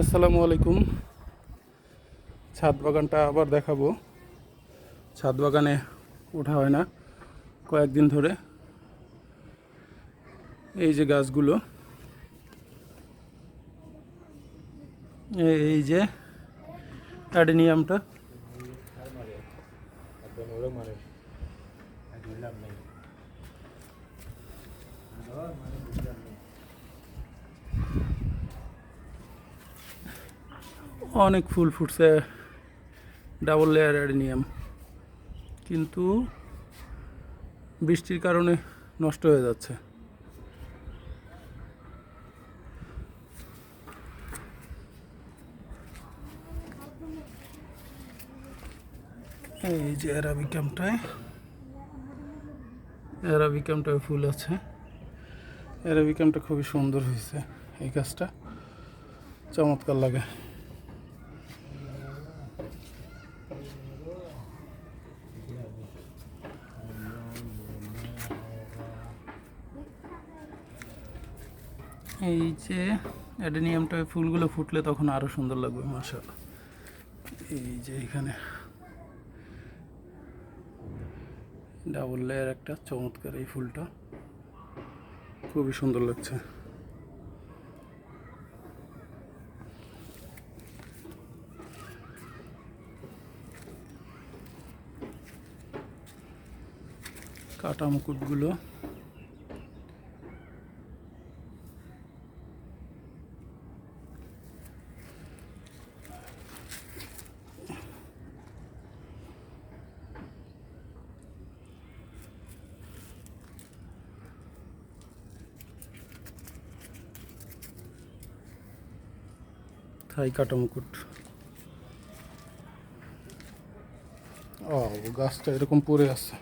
আসসালামু আলাইকুম। ছাদ বাগানটা আবার দেখাবো। ছাদ বাগানে ওঠা হয় না, কয়েকদিন ধরে। এই যে গাছগুলো, এই যে অ্যাডেনিয়ামটা। অনেক ফুল ফুটছে ডাবল লেয়ার অ্যাডেনিয়াম কিন্তু বৃষ্টির কারণে নষ্ট হয়ে যাচ্ছে। এই যে অ্যারাবিকামটায় অ্যারাবিকামটায় ফুল আছে। অ্যারাবিকামটা খুবই সুন্দর হয়েছে, এই গাছটা চমৎকার লাগে। এই যে অ্যাডেনিয়ামটায় ফুলগুলো ফুটলে তখন আরও সুন্দর লাগবে, মাশাআল্লাহ। এই যে এখানে ডাবল লেয়ার একটা চমৎকার এই ফুলটা। খুবই সুন্দর লাগছে। কাটা মুকুটগুলো থাই কাটা। মুকুট ও গাছটা এরকম পড়ে আছে।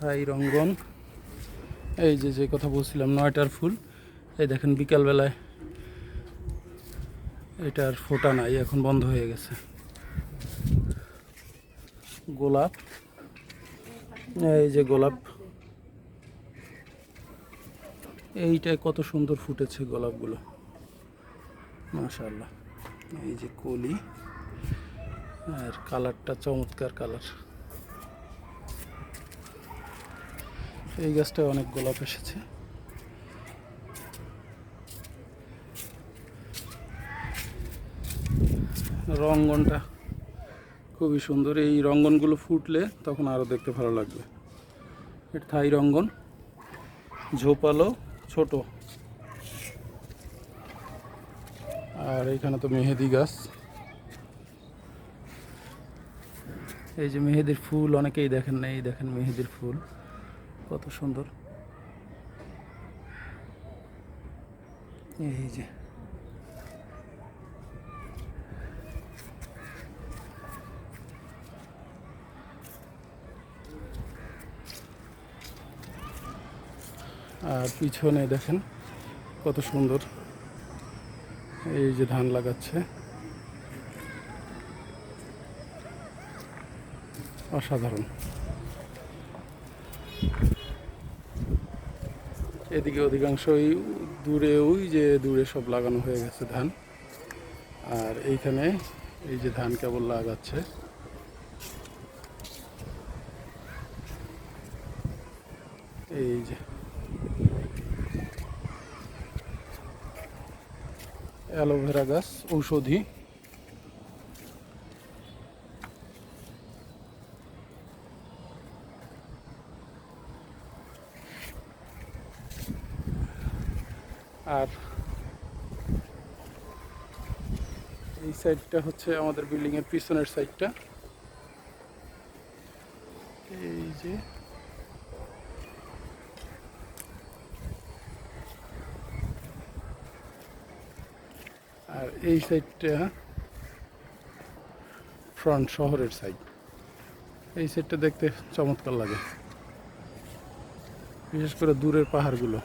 থাই রঙ্গন। এই যে যে কথা বলছিলাম, নয়টার ফুল। এই দেখেন, বিকালবেলায় এটার ফোটা নাই, এখন বন্ধ হয়ে গেছে। গোলাপ। এই যে গোলাপ। এইটায় কত সুন্দর ফুটেছে গোলাপগুলো। মাশাআল্লাহ। এই যে কলি। আর কালারটা চমৎকার কালার। এই গাছটায় অনেক গোলাপ এসেছে। রঙ্গনটা খুবই সুন্দর। এই রঙ্গনগুলো ফুটলে তখন আরও দেখতে ভালো লাগবে। এটা থাই রঙ্গন, ঝোপালো, ছোট। আর এখানে তো মেহেদি গাছ। এই যে মেহেদির ফুল, অনেকেই দেখেন না এই দেখেন মেহেদির ফুল। কত সুন্দর। এই যে। আর পিছনে দেখেন কত সুন্দর। এই যে ধান লাগাচ্ছে। অসাধারণ। এদিকে অধিকাংশই দূরে ওই যে দূরে সব লাগানো হয়ে গেছে ধান। আর এইখানে এই যে ধান কেবল লাগাচ্ছে। এই যে। অ্যালোভেরা গাছ, ঔষধি। আর এই সাইডটা হচ্ছে আমাদের বিল্ডিং এর পিছনের সাইডটা। এই যে। আর এই সাইডটা ফ্রন্ট শহরের সাইড এই সাইডটা দেখতে চমৎকার লাগে। বিশেষ করে দূরের পাহাড়গুলো।